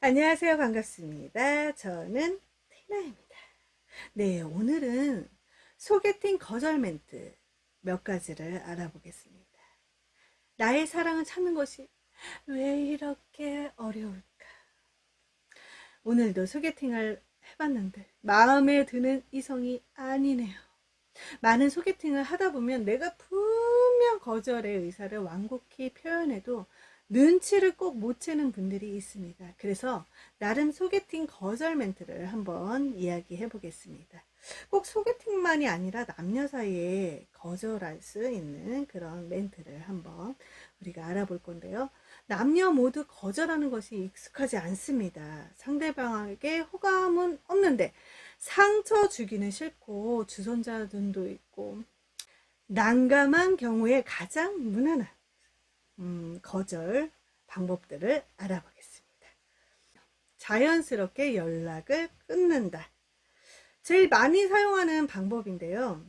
안녕하세요. 반갑습니다. 저는 티나입니다. 네, 오늘은 소개팅 거절 멘트 몇 가지를 알아보겠습니다. 나의 사랑을 찾는 것이 왜 이렇게 어려울까? 오늘도 소개팅을 해봤는데 마음에 드는 이성이 아니네요. 많은 소개팅을 하다 보면 내가 분명 거절의 의사를 완곡히 표현해도 눈치를 꼭 못 채는 분들이 있습니다. 그래서 나름 소개팅 거절 멘트를 한번 이야기해 보겠습니다. 꼭 소개팅만이 아니라 남녀 사이에 거절할 수 있는 그런 멘트를 한번 우리가 알아볼 건데요. 남녀 모두 거절하는 것이 익숙하지 않습니다. 상대방에게 호감은 없는데 상처 주기는 싫고 주선자들도 있고 난감한 경우에 가장 무난한 음, 거절 방법들을 알아보겠습니다. 자연스럽게 연락을 끊는다. 제일 많이 사용하는 방법인데요.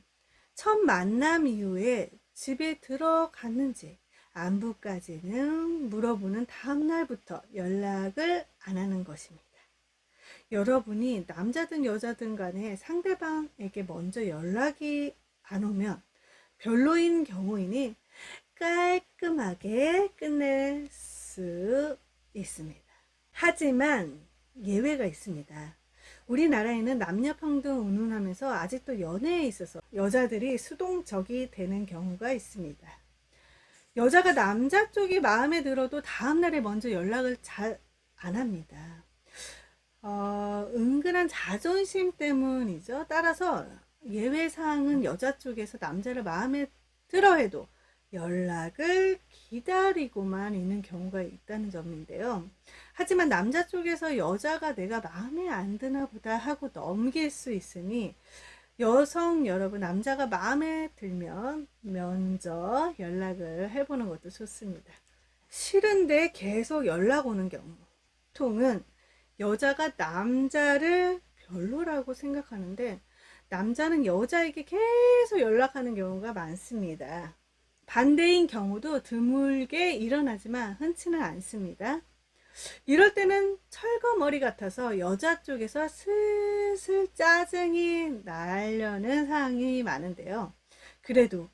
첫 만남 이후에 집에 들어갔는지 안부까지는 물어보는 다음날부터 연락을 안 하는 것입니다. 여러분이 남자든 여자든 간에 상대방에게 먼저 연락이 안 오면 별로인 경우이니 깔끔하게 끝낼 수 있습니다. 하지만 예외가 있습니다. 우리나라에는 남녀평등 운운하면서 아직도 연애에 있어서 여자들이 수동적이 되는 경우가 있습니다. 여자가 남자 쪽이 마음에 들어도 다음날에 먼저 연락을 잘 안 합니다. 어, 은근한 자존심 때문이죠. 따라서 예외사항은 여자 쪽에서 남자를 마음에 들어 해도 연락을 기다리고만 있는 경우가 있다는 점인데요. 하지만 남자 쪽에서 여자가 내가 마음에 안 드나 보다 하고 넘길 수 있으니 여성 여러분, 남자가 마음에 들면 먼저 연락을 해보는 것도 좋습니다. 싫은데 계속 연락 오는 경우. 보통은 여자가 남자를 별로라고 생각하는데 남자는 여자에게 계속 연락하는 경우가 많습니다. 반대인 경우도 드물게 일어나지만 흔치는 않습니다. 이럴 때는 철거머리 같아서 여자 쪽에서 슬슬 짜증이 나려는 상황이 많은데요. 그래도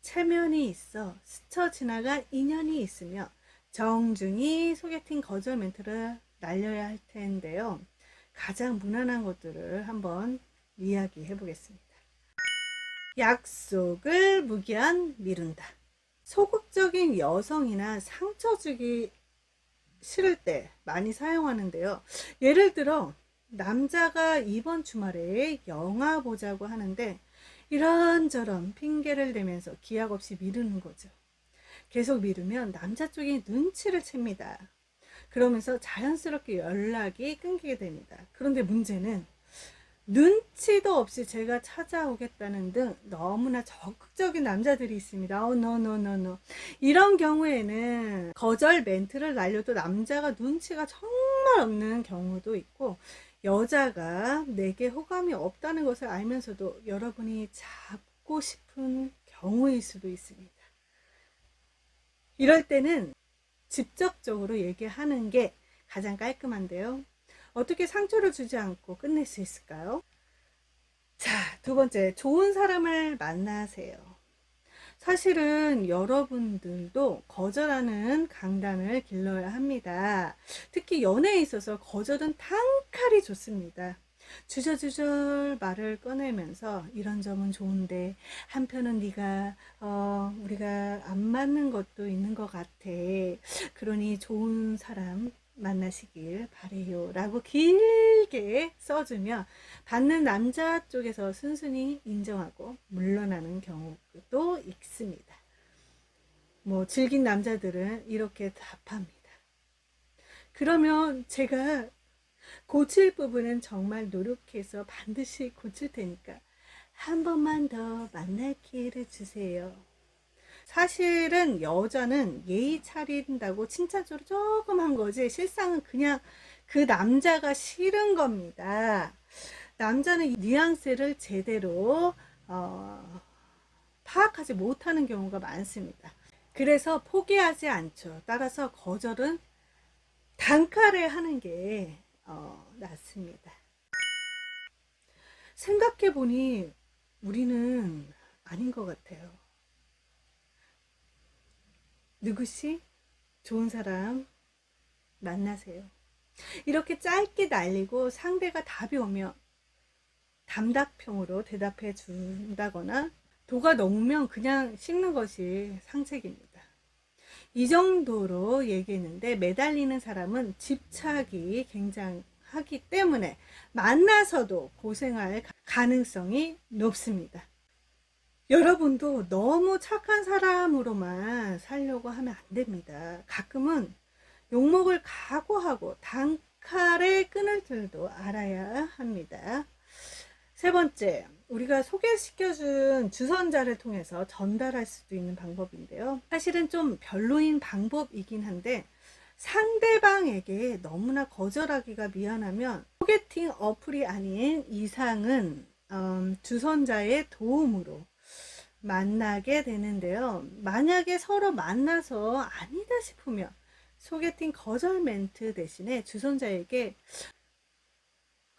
체면이 있어 스쳐 지나간 인연이 있으며 정중히 소개팅 거절 멘트를 날려야 할 텐데요. 가장 무난한 것들을 한번 이야기해 보겠습니다. 약속을 무기한 미룬다. 소극적인 여성이나 상처 주기 싫을 때 많이 사용하는데요. 예를 들어, 남자가 이번 주말에 영화 보자고 하는데, 이런저런 핑계를 대면서 기약 없이 미루는 거죠. 계속 미루면 남자 쪽이 눈치를 챕니다. 그러면서 자연스럽게 연락이 끊기게 됩니다. 그런데 문제는 눈치도 없이 제가 찾아오겠다는 등 너무나 적극적인 남자들이 있습니다. 어, no, no. 이런 경우에는 거절 멘트를 날려도 남자가 눈치가 정말 없는 경우도 있고, 여자가 내게 호감이 없다는 것을 알면서도 여러분이 잡고 싶은 경우일 수도 있습니다. 이럴 때는 직접적으로 얘기하는 게 가장 깔끔한데요. 어떻게 상처를 주지 않고 끝낼 수 있을까요? 자, 두 번째, 좋은 사람을 만나세요. 사실은 여러분들도 거절하는 강단을 길러야 합니다. 특히 연애에 있어서 거절은 단칼이 좋습니다. 주저주저 말을 꺼내면서 이런 점은 좋은데 한편은 네가 어 우리가 안 맞는 것도 있는 것 같아. 그러니 좋은 사람 만나시길 바래요. 라고 길게 써주면 받는 남자 쪽에서 순순히 인정하고 물러나는 경우도 있습니다. 뭐, 즐긴 남자들은 이렇게 답합니다. 그러면 제가 고칠 부분은 정말 노력해서 반드시 고칠 테니까 한 번만 더 만날 기회를 주세요. 사실은 여자는 예의 차린다고 칭찬적으로 조금 한 거지 실상은 그냥 그 남자가 싫은 겁니다. 남자는 뉘앙스를 제대로 어, 파악하지 못하는 경우가 많습니다. 그래서 포기하지 않죠. 따라서 거절은 단칼에 하는 게 어, 낫습니다. 생각해 보니 우리는 아닌 것 같아요. 누구시 좋은 사람 만나세요. 이렇게 짧게 날리고 상대가 답이 오면 담답형으로 대답해 준다거나 도가 넘으면 그냥 씹는 것이 상책입니다. 이 정도로 얘기했는데 매달리는 사람은 집착이 굉장하기 때문에 만나서도 고생할 가능성이 높습니다. 여러분도 너무 착한 사람으로만 살려고 하면 안 됩니다. 가끔은 욕먹을 각오하고 단칼에 끊을 줄도 알아야 합니다. 세 번째, 우리가 소개시켜준 주선자를 통해서 전달할 수도 있는 방법인데요. 사실은 좀 별로인 방법이긴 한데, 상대방에게 너무나 거절하기가 미안하면 소개팅 어플이 아닌 이상은 음, 주선자의 도움으로 만나게 되는데요. 만약에 서로 만나서 아니다 싶으면 소개팅 거절 멘트 대신에 주선자에게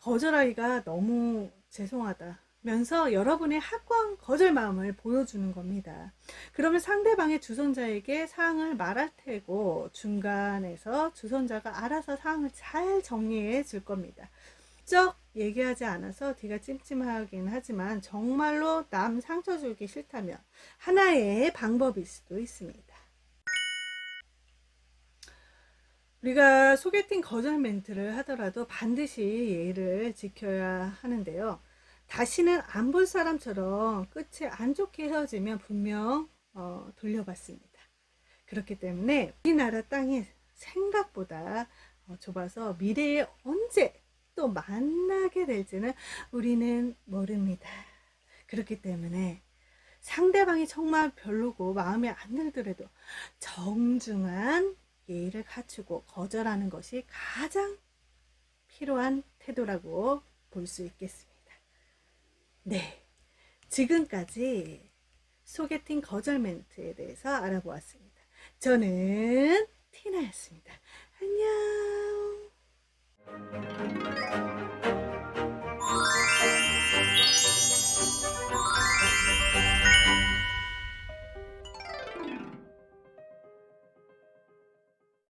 거절하기가 너무 죄송하다. 면서 여러분의 학광 거절 마음을 보여주는 겁니다. 그러면 상대방의 주선자에게 사항을 말할 테고 중간에서 주선자가 알아서 사항을 잘 정리해 줄 겁니다. 직접 얘기하지 않아서 뒤가 찜찜하긴 하지만 정말로 남 상처 주기 싫다면 하나의 방법일 수도 있습니다. 우리가 소개팅 거절 멘트를 하더라도 반드시 예의를 지켜야 하는데요. 다시는 안 볼 사람처럼 끝이 안 좋게 헤어지면 분명 어, 돌려받습니다. 그렇기 때문에 우리나라 땅이 생각보다 어, 좁아서 미래에 언제 또 만나게 될지는 우리는 모릅니다. 그렇기 때문에 상대방이 정말 별로고 마음에 안 들더라도 정중한 예의를 갖추고 거절하는 것이 가장 필요한 태도라고 볼 수 있겠습니다. 네. 지금까지 소개팅 거절 멘트에 대해서 알아보았습니다. 저는 티나였습니다.